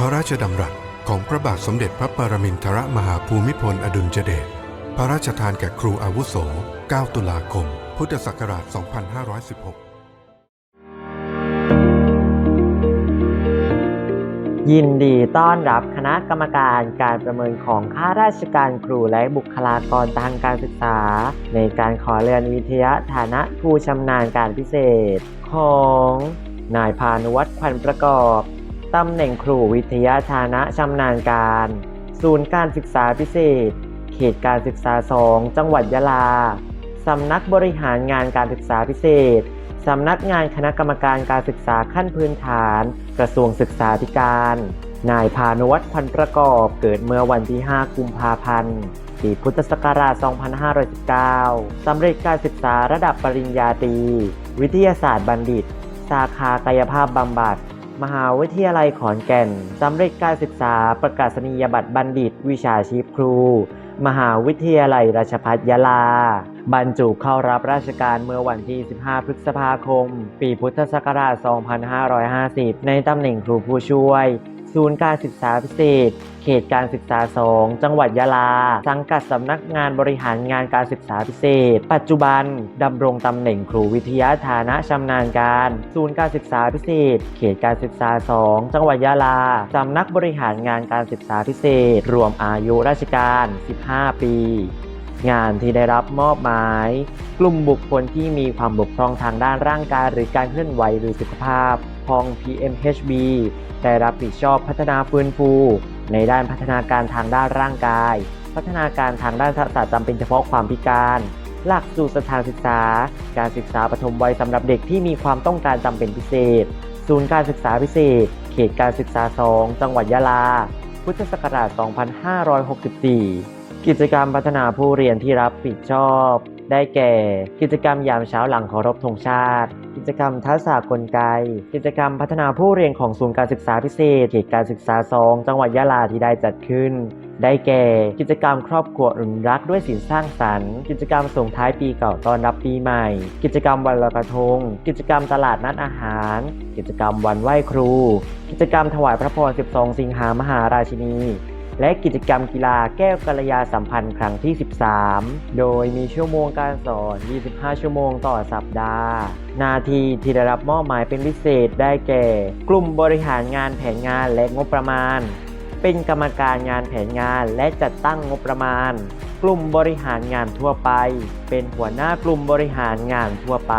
พระราชดำรัสของพระบาทสมเด็จพระปรมินทรมหาภูมิพลอดุลยเดช พระราชทานแก่ครูอาวุโส 9 ตุลาคม พุทธศักราช 2516ยินดีต้อนรับคณะกรรมการการประเมินของข้าราชการครูและบุคลากรทางการศึกษา ในการขอเรียนวิทยาฐานะผู้ชำนาญการพิเศษ ของนายพานุวัฒน์พันประกอบ ตำแหน่งครูวิทยาฐานะชำนาญการ ศูนย์การศึกษาพิเศษ เขตการศึกษา 2 จังหวัดยะลา สำนักบริหารงานการศึกษาพิเศษ สำนักงานคณะกรรมการการศึกษาขั้นพื้นฐาน กระทรวงศึกษาธิการ นายพานุวัฒน์พันประกอบเกิดเมื่อวันที่ 5 กุมภาพันธ์ปีพุทธศักราช 2519 สำเร็จการศึกษาระดับปริญญาตรี วิทยาศาสตร์บัณฑิต สาขากายภาพบำบัด มหาวิทยาลัยขอนแก่นสำเร็จการศึกษาประกาศนียบัตรบัณฑิต วิชาชีพครู มหาวิทยาลัยราชภัฏยะลา บรรจุเข้ารับราชการเมื่อวันที่ 15 พฤษภาคม ปีพุทธศักราช 2550 ในตำแหน่งครูผู้ช่วย ศูนย์การศึกษาพิเศษ เขตการศึกษา 2 จังหวัดยะลา สังกัดสำนักงานบริหารงานการศึกษาพิเศษ ปัจจุบันดำรงตำแหน่งครูวิทยาฐานะชำนาญการ ศูนย์การศึกษาพิเศษ เขตการศึกษา 2 จังหวัดยะลาสำนักบริหารงานการศึกษาพิเศษ รวมอายุราชการ 15 ปี งานที่ได้รับมอบหมายกลุ่มบุคคลที่มีความบกพร่องทางด้านร่างกายหรือการเคลื่อนไหวหรือสุขภาพ พอง PMHB ได้รับผิดชอบพัฒนาฟื้นฟู ในด้านพัฒนาการทางด้านร่างกาย พัฒนาการทางด้านทักษะจำเป็นเฉพาะความพิการ หลักสูตรสถานศึกษา การศึกษาปฐมวัยสำหรับเด็กที่มีความต้องการจำเป็นพิเศษ ศูนย์การศึกษาพิเศษ เขตการศึกษา 2 จังหวัดยะลา พุทธศักราช 2564 กิจกรรมพัฒนาผู้เรียนที่รับผิดชอบ ได้แก่ กิจกรรมยามเช้าหลังเคารพธงชาติ กิจกรรมทักษะกลไก กิจกรรมพัฒนาผู้เรียนของศูนย์การศึกษาพิเศษเขตการศึกษา2จังหวัดยะลาที่ได้จัดขึ้น ได้แก่ กิจกรรมครอบครัวอุ่นรักด้วยสินสร้างสรรค์ กิจกรรมส่งท้ายปีเก่าต้อนรับปีใหม่ กิจกรรมวันลอยกระทง กิจกรรมตลาดนัดอาหาร กิจกรรมวันไหว้ครู กิจกรรมถวายพระพร 12 สิงหามหาราชินี และกิจกรรมกีฬาแก้วกัลยาสัมพันธ์ครั้งที่ 13 โดยมีชั่วโมงการสอน 25 ชั่วโมงต่อสัปดาห์ นาทีที่ได้รับมอบหมายเป็นพิเศษได้แก่ กลุ่มบริหารงานแผนงานและงบประมาณ เป็นกรรมการงานแผนงานและจัดตั้งงบประมาณ กลุ่มบริหารงานทั่วไป เป็นหัวหน้ากลุ่มบริหารงานทั่วไป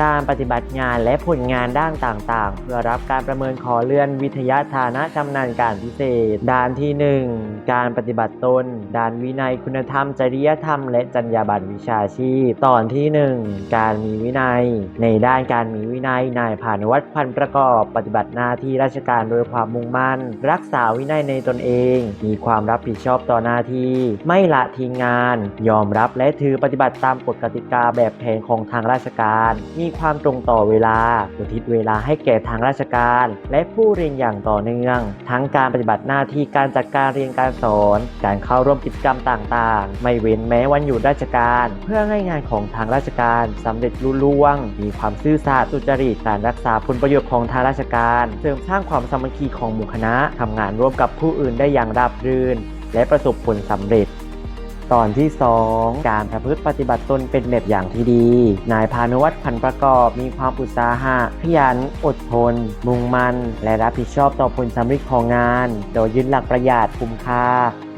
การปฏิบัติงานและผลงานด้านต่างๆ เพื่อรับการประเมินขอเลื่อนวิทยาฐานะชำนาญการพิเศษ ด้านที่ 1 การปฏิบัติตน ด้านวินัยคุณธรรม จริยธรรม และจรรยาบรรณวิชาชีพ ตอนที่ 1 การมีวินัย ในด้านการมีวินัยนายผ่านวัฒน์พันประกอบปฏิบัติหน้าที่ราชการโดยความมุ่งมั่น รักษาวินัยในตนเอง มีความรับผิดชอบต่อหน้าที่ ไม่ละทิ้งงาน ยอมรับและถือปฏิบัติตามกฎกติกาแบบแผนของทางราชการ มีความตรงต่อเวลาอุทิศเวลาให้แก่ทางราชการ และผู้เรียนอย่างต่อเนื่อง ทั้งการปฏิบัติหน้าที่การจัดการเรียนการสอน การเข้าร่วมกิจกรรมต่างๆ ไม่เว้นแม้วันหยุดราชการ เพื่อให้งานของทางราชการสำเร็จลุล่วง มีความซื่อสัตย์สุจริตการรักษาผลประโยชน์ของทางราชการ เสริมสร้างความสามัคคีของหมู่คณะทำงานร่วมกับผู้อื่นได้อย่างราบรื่น และประสบผลสำเร็จ ตอนที่ 2 การประพฤติปฏิบัติตนเป็นแบบอย่างที่ดี นายพานุวัฒน์พันประกอบมีความอุตสาหะขยัน อดทน มุ่งมั่น และรับผิดชอบต่อผลสำเร็จของงาน โดยยึดหลักประหยัดคุ้มค่า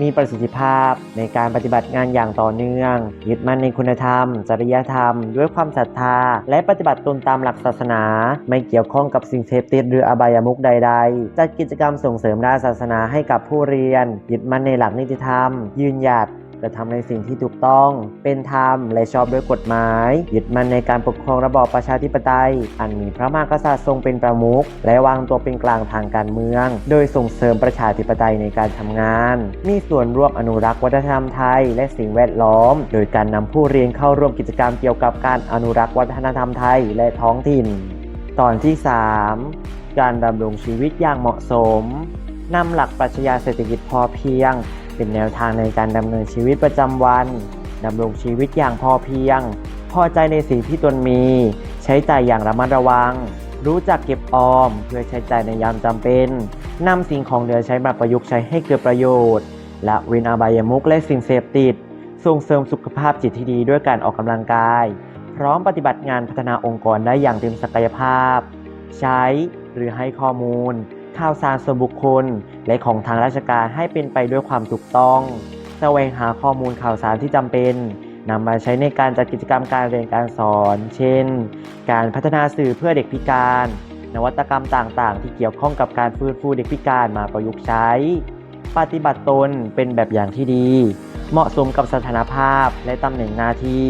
มีประสิทธิภาพในการปฏิบัติงานอย่างต่อเนื่อง ยึดมั่นในคุณธรรม จริยธรรม ด้วยความศรัทธา และปฏิบัติตนตามหลักศาสนา ไม่เกี่ยวข้องกับสิ่งเสพติดหรืออบายมุขใด ๆ จัดกิจกรรมส่งเสริมด้านศาสนาให้กับผู้เรียน ยึดมั่นในหลักนิติธรรม ยืนหยัด กระทำในสิ่งที่ถูกต้อง เป็นธรรมและชอบด้วยกฎหมาย ยึดมั่นในการปกครองระบอบประชาธิปไตย อันมีพระมหากษัตริย์ทรงเป็นประมุขและวางตัวเป็นกลางทางการเมือง โดยส่งเสริมประชาธิปไตยในการทำงาน มีส่วนร่วมอนุรักษ์วัฒนธรรมไทย และสิ่งแวดล้อม โดยการนำผู้เรียนเข้าร่วมกิจกรรมเกี่ยวกับการอนุรักษ์วัฒนธรรมไทยและท้องถิ่น ตอนที่ 3 การดำรงชีวิตอย่างเหมาะสมนำหลักปรัชญาเศรษฐกิจพอเพียง เป็นแนวทางในการดำเนินชีวิตประจำวันดำรงชีวิตอย่างพอเพียง พอใจในสิ่งที่ตนมี ใช้จ่ายอย่างระมัดระวัง รู้จักเก็บออม เพื่อใช้จ่ายในยามจำเป็นนำสิ่งของเหลือใช้มาประยุกต์ใช้ให้เกิดประโยชน์ และเว้นอบายมุขและสิ่งเสพติด ส่งเสริมสุขภาพจิตที่ดีด้วยการออกกำลังกาย พร้อมปฏิบัติงานพัฒนาองค์กรได้อย่างเต็มศักยภาพ ใช้หรือให้ข้อมูล ข่าวสารส่วนบุคคล และของทางราชการให้เป็นไปด้วยความถูกต้องแสวงหาข้อมูลข่าวสารที่จำเป็นนำมาใช้ในการจัดกิจกรรมการเรียนการสอน เช่น การพัฒนาสื่อเพื่อเด็กพิการ นวัตกรรมต่างๆ ที่เกี่ยวข้องกับการฟื้นฟูเด็กพิการมาประยุกต์ใช้ ปฏิบัติตนเป็นแบบอย่างที่ดี เหมาะสมกับสถานภาพและตำแหน่งหน้าที่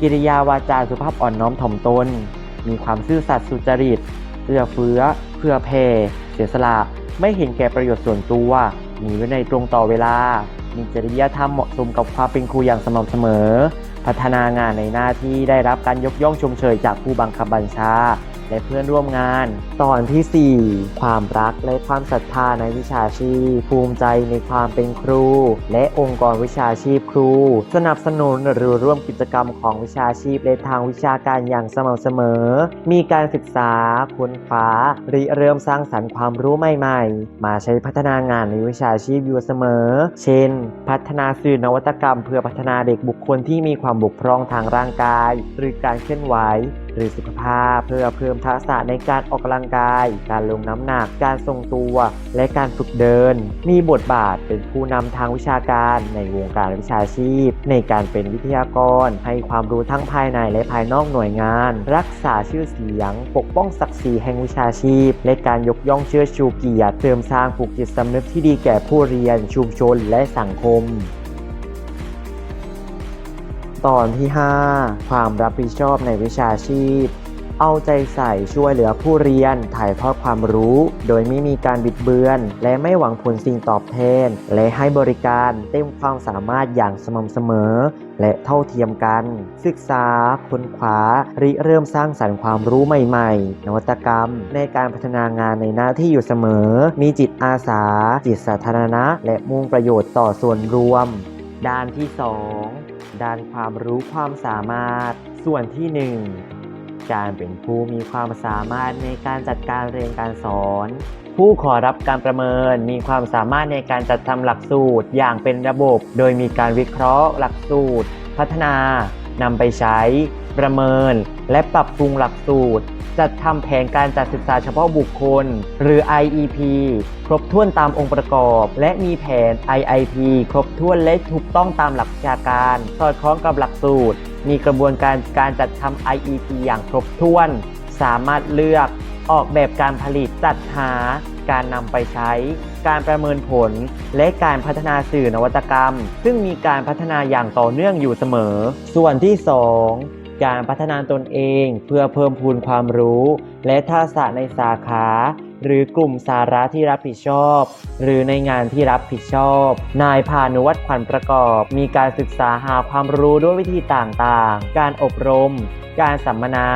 กิริยาวาจาสุภาพอ่อนน้อมถ่อมตน มีความซื่อสัตย์สุจริตเอื้อเฟื้อ เพื่อแผ่เสียสละไม่เห็นแก่ประโยชน์ส่วนตัว มีวินัยตรงต่อเวลา มีจริยธรรมเหมาะสมกับความเป็นครูอย่างสม่ำเสมอ พัฒนางานในหน้าที่ได้รับการยกย่องชมเชยจากผู้บังคับบัญชา และเพื่อนร่วมงาน ตอนที่ 4 ความรักและความศรัทธาในวิชาชีพ ภูมิใจในความเป็นครู และองค์กรวิชาชีพครู สนับสนุนหรือร่วมกิจกรรมของวิชาชีพในทางวิชาการอย่างสม่ำเสมอ มีการศึกษาค้นคว้าริเริ่มสร้างสรรค์ความรู้ใหม่ๆ มาใช้พัฒนางานในวิชาชีพอยู่เสมอ เช่น พัฒนาสื่อนวัตกรรม เพื่อพัฒนาเด็กบุคคลที่มีความบกพร่องทางร่างกาย หรือการเคลื่อนไหว หรือสุขภาพเพื่อเพิ่มทักษะในการออกกำลังกาย การลงน้ำหนัก การทรงตัว และการฝึกเดิน มีบทบาทเป็นผู้นำทางวิชาการในวงการวิชาชีพ ในการเป็นวิทยากร ให้ความรู้ทั้งภายในและภายนอกหน่วยงาน รักษาชื่อเสียง ปกป้องศักดิ์ศรีแห่งวิชาชีพ และการยกย่องเชื่อชูเกียรติเสริมสร้างผูกจิตสำนึกที่ดีแก่ผู้เรียนชุมชนและสังคม ตอนที่ 5 ความรับผิดชอบในวิชาชีพ เอาใจใส่ช่วยเหลือผู้เรียนถ่ายทอดความรู้ โดยไม่มีการบิดเบือน และไม่หวังผลสิ่งตอบแทน และให้บริการเต็มความสามารถอย่างสม่ำเสมอ และเท่าเทียมกัน ศึกษาค้นคว้าริเริ่มสร้างสรรค์ความรู้ใหม่ๆ นวัตกรรม ในการพัฒนางานในหน้าที่อยู่เสมอ มีจิตอาสา จิตสาธารณะ และมุ่งประโยชน์ต่อส่วนรวม ด้านที่ 2 ด้านความรู้ความสามารถ ส่วนที่ 1 การเป็นผู้มีความสามารถในการจัดการเรียนการสอน ผู้ขอรับการประเมินมีความสามารถในการจัดทำหลักสูตรอย่างเป็นระบบ โดยมีการวิเคราะห์ หลักสูตร พัฒนานำไปใช้ ประเมิน และปรับปรุงหลักสูตร จัดทำแผนการจัดศึกษาเฉพาะบุคคล หรือ IEP ครบถ้วนตามองค์ประกอบ และมีแผน IIP ครบถ้วนและถูกต้องตามหลักวิชาการ สอดคล้องกับหลักสูตร มีกระบวนการการจัดทำ IEP อย่างครบถ้วน สามารถเลือกออกแบบการผลิตจัดหา การนำไปใช้ การประเมินผล และการพัฒนาสื่อนวัตกรรม ซึ่งมีการพัฒนาอย่างต่อเนื่องอยู่เสมอ ส่วนที่ 2 การพัฒนาตนเองเพื่อเพิ่มพูนความรู้ และทักษะในสาขา หรือกลุ่มสาระที่รับผิดชอบ หรือในงานที่รับผิดชอบ นายพานุวัฒน์ขวัญประกอบ มีการศึกษาหาความรู้ด้วยวิธีต่างๆ การอบรม การสัมมนา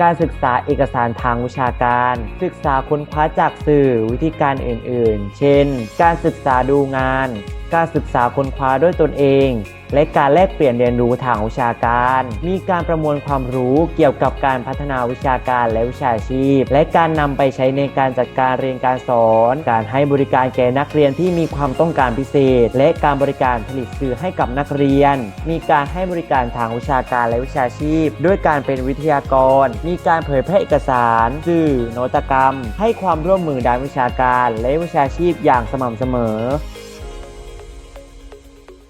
การศึกษาเอกสารทางวิชาการ ศึกษาค้นคว้าจากสื่อวิธีการอื่นๆ เช่น การศึกษาดูงานการศึกษาค้นคว้าด้วยตนเอง และการแลกเปลี่ยนเรียนรู้ทางวิชาการ มีการประมวลความรู้เกี่ยวกับการพัฒนาวิชาการและวิชาชีพ และการนำไปใช้ในการจัดการเรียนการสอน การให้บริการแก่นักเรียนที่มีความต้องการพิเศษ และการบริการผลิตสื่อให้กับนักเรียน มีการให้บริการทางวิชาการและวิชาชีพ ด้วยการเป็นวิทยากร มีการเผยแพร่เอกสาร สื่อนวัตกรรม ให้ความร่วมมือด้านวิชาการและวิชาชีพอย่างสม่ำเสมอ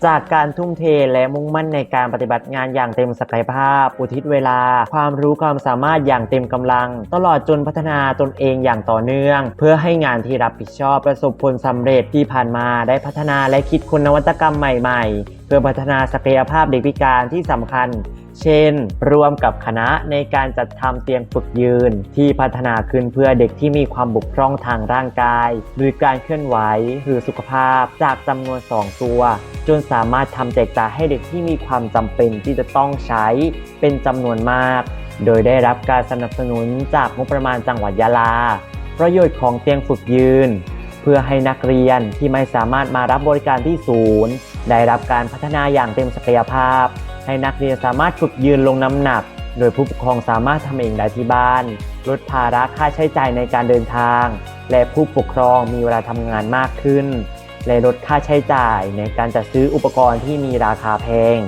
จากการทุ่มเทและมุ่งมั่นในการปฏิบัติงานอย่างเต็มศักยภาพ อุทิศเวลา ความรู้ความสามารถอย่างเต็มกำลัง ตลอดจนพัฒนาตนเองอย่างต่อเนื่อง เพื่อให้งานที่รับผิดชอบประสบผลสำเร็จที่ผ่านมาได้พัฒนาและคิดคุณนวัตกรรมใหม่ๆ เพื่อพัฒนาศักยภาพเด็กพิการที่สำคัญ เช่น รวมกับคณะในการจัดทำเตียงฝึกยืน ที่พัฒนาขึ้นเพื่อเด็กที่มีความบกพร่องทางร่างกาย หรือการเคลื่อนไหวหรือสุขภาพจากจำนวน 2 ตัว จนสามารถทำแจกจ่ายให้เด็กที่มีความจำเป็นที่จะต้องใช้เป็นจำนวนมาก โดยได้รับการสนับสนุนจากงบประมาณจังหวัดยะลา ประโยชน์ของเตียงฝึกยืน เพื่อให้นักเรียนที่ไม่สามารถมารับบริการที่ศูนย์ ได้รับการพัฒนาอย่างเต็มศักยภาพ ให้นักเรียนสามารถฝึกยืนลงน้ำหนัก โดยผู้ปกครองสามารถทำเองได้ที่บ้าน ลดภาระค่าใช้จ่ายในการเดินทาง และผู้ปกครองมีเวลาทำงานมากขึ้น และลดค่าใช้จ่ายในการจัดซื้ออุปกรณ์ที่มีราคาแพง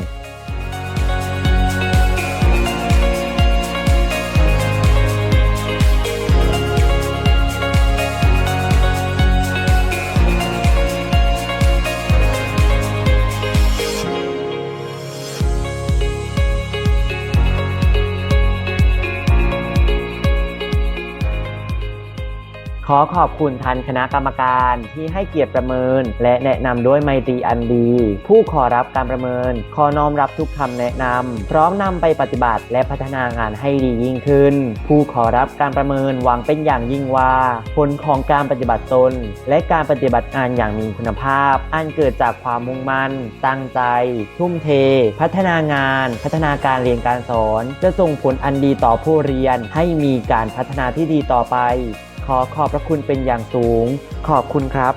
ขอขอบคุณท่านคณะกรรมการที่ให้เกียรติประเมิน และแนะนำด้วยไมตรีอันดี ผู้ขอรับการประเมิน ขอน้อมรับทุกคำแนะนำพร้อมนำไปปฏิบัติและพัฒนางานให้ดียิ่งขึ้น ผู้ขอรับการประเมินหวังเป็นอย่างยิ่งว่า ผลของการปฏิบัติตน และการปฏิบัติงานอย่างมีคุณภาพ อันเกิดจากความมุ่งมั่น ตั้งใจ ทุ่มเท พัฒนางาน พัฒนาการเรียนการสอน จะส่งผลอันดีต่อผู้เรียนให้มีการพัฒนาที่ดีต่อไป ขอขอบพระคุณเป็นอย่างสูง ขอบคุณครับ